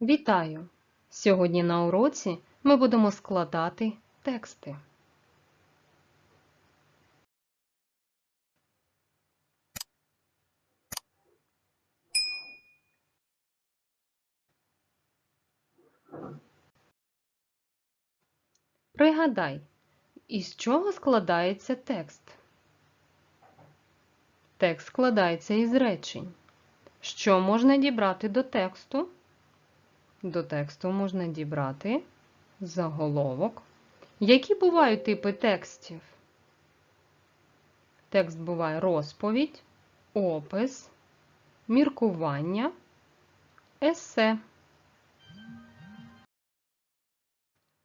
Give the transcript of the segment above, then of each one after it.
Вітаю! Сьогодні на уроці ми будемо складати тексти. Пригадай, із чого складається текст? Текст складається із речень. Що можна дібрати до тексту? До тексту можна дібрати заголовок. Які бувають типи текстів? Текст буває розповідь, опис, міркування, есе.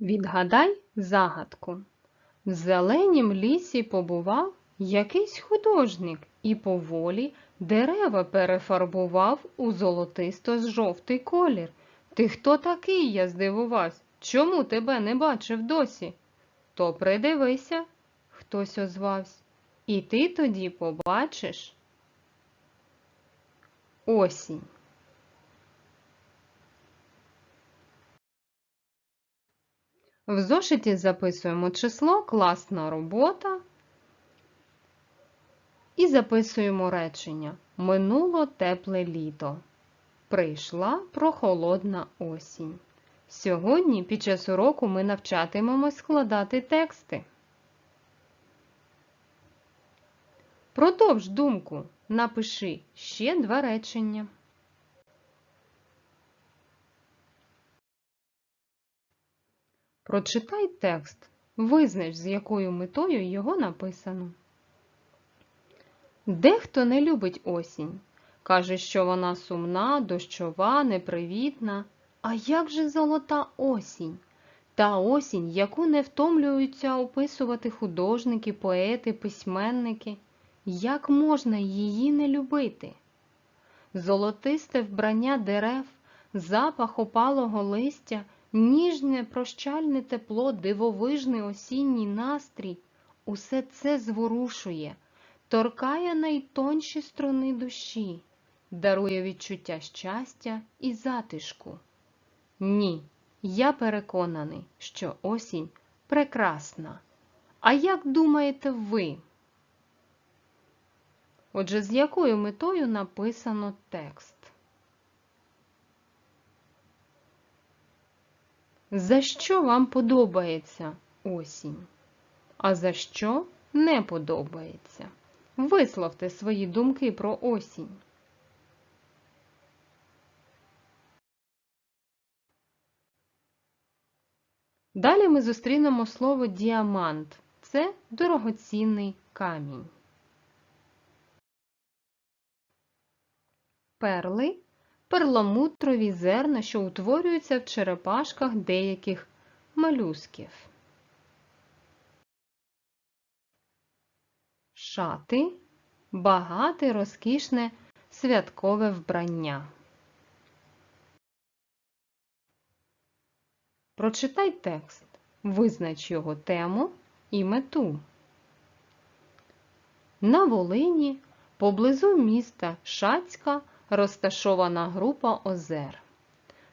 Відгадай загадку. В зеленім лісі побував якийсь художник і поволі дерева перефарбував у золотисто-жовтий колір. Ти хто такий, я здивувався? Чому тебе не бачив досі? То придивися, хтось озвався. І ти тоді побачиш осінь. В зошиті записуємо число, класна робота і записуємо речення. Минуло тепле літо. Прийшла прохолодна осінь. Сьогодні під час уроку ми навчатимемось складати тексти. Продовж думку напиши ще два речення. Прочитай текст. Визнач, з якою метою його написано. Дехто не любить осінь. Каже, що вона сумна, дощова, непривітна. А як же золота осінь? Та осінь, яку не втомлюються описувати художники, поети, письменники. Як можна її не любити? Золотисте вбрання дерев, запах опалого листя, ніжне прощальне тепло, дивовижний осінній настрій усе це зворушує, торкає найтонші струни душі, дарує відчуття щастя і затишку. Ні, я переконаний, що осінь прекрасна. А як думаєте ви? Отже, з якою метою написано текст? За що вам подобається осінь? А за що не подобається? Висловте свої думки про осінь. Далі ми зустрінемо слово діамант. Це дорогоцінний камінь. Перли перламутрові зерна, що утворюються в черепашках деяких малюсків. Шати багате розкішне святкове вбрання. Прочитай текст, визнач його тему і мету. На Волині поблизу міста Шацька розташована група озер.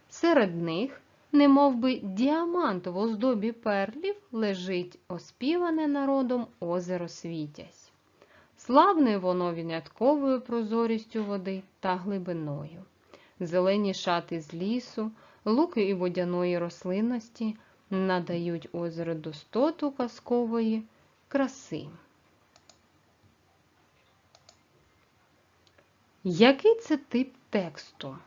Серед них, немов би діамант в оздобі перлів, лежить оспіване народом озеро Світязь. Славне воно винятковою прозорістю води та глибиною. Зелені шати з лісу, луки і водяної рослинності надають озеру достоту казкової краси. Який це тип тексту?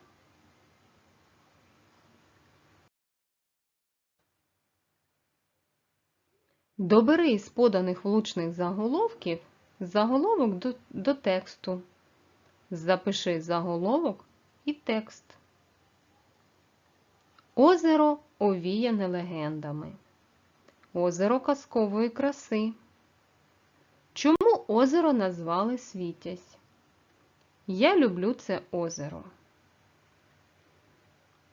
Добери із поданих влучних заголовків заголовок до, до тексту. Запиши заголовок і текст. Озеро овіяне легендами. Озеро казкової краси. Чому озеро назвали Світязь? Я люблю це озеро.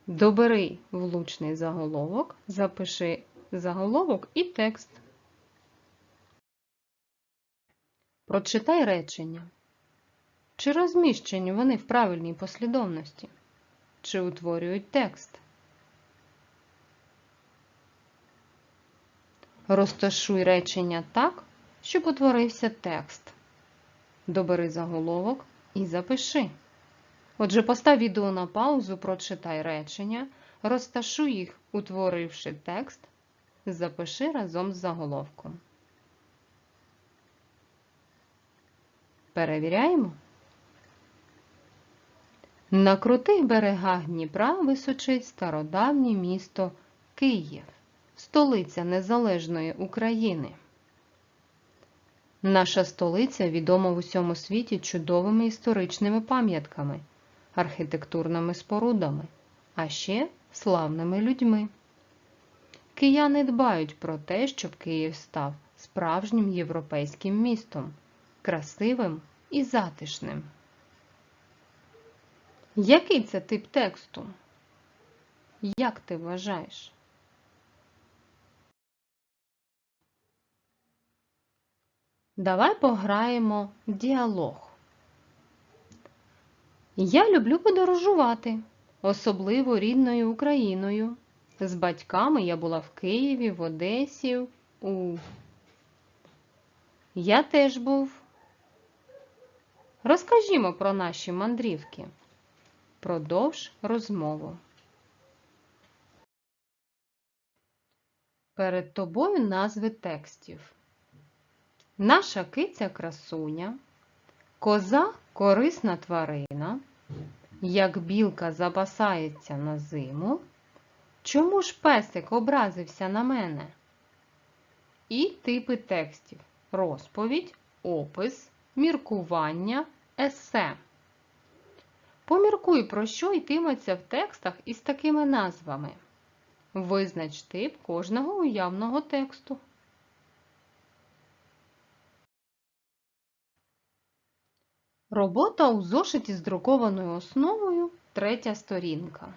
Добери влучний заголовок, запиши заголовок і текст. Прочитай речення. Чи розміщені вони в правильній послідовності? чи утворюють текст. Розташуй речення так, щоб утворився текст. Добери заголовок і запиши. Отже, постав відео на паузу, прочитай речення, розташуй їх, утворивши текст, запиши разом з заголовком. Перевіряємо. На крутих берегах Дніпра височить стародавнє місто Київ, столиця Незалежної України. Наша столиця відома в усьому світі чудовими історичними пам'ятками, архітектурними спорудами, а ще славними людьми. Кияни дбають про те, щоб Київ став справжнім європейським містом, красивим і затишним. Який це тип тексту? Як ти вважаєш? Давай пограємо діалог. Я люблю подорожувати, особливо рідною Україною. З батьками я була в Києві, в Одесі, у. Я теж був. Розкажімо про наші мандрівки. Продовж розмову. Перед тобою назви текстів. Наша киця красуня, коза корисна тварина, як білка запасається на зиму. Чому ж песик образився на мене? І типи текстів: розповідь, опис, міркування, есе. Поміркуй, про що йтиметься в текстах із такими назвами. Визнач тип кожного уявного тексту. Робота у зошиті з друкованою основою третя сторінка.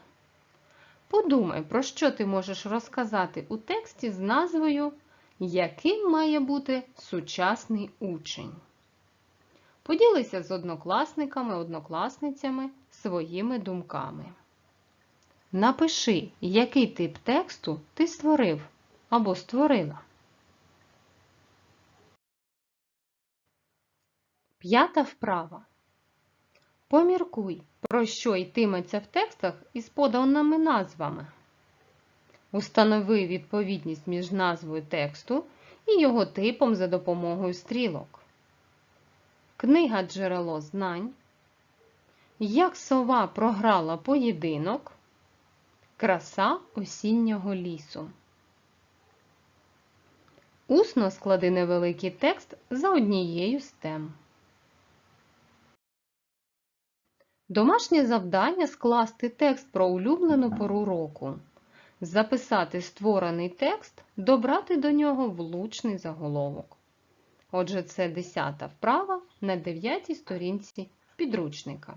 Подумай, про що ти можеш розказати у тексті з назвою Яким має бути сучасний учень. Поділися з однокласниками, однокласницями своїми думками. Напиши, який тип тексту ти створив або створила. П'ята вправа. Поміркуй, про що йтиметься в текстах із поданими назвами. Установи відповідність між назвою тексту і його типом за допомогою стрілок. Книга Джерело знань. Як сова програла поєдинок. Краса осіннього лісу. Усно склади невеликий текст за однією з тем. Домашнє завдання скласти текст про улюблену пору року. Записати створений текст, добрати до нього влучний заголовок. Отже, це 10 вправа на 9 сторінці підручника.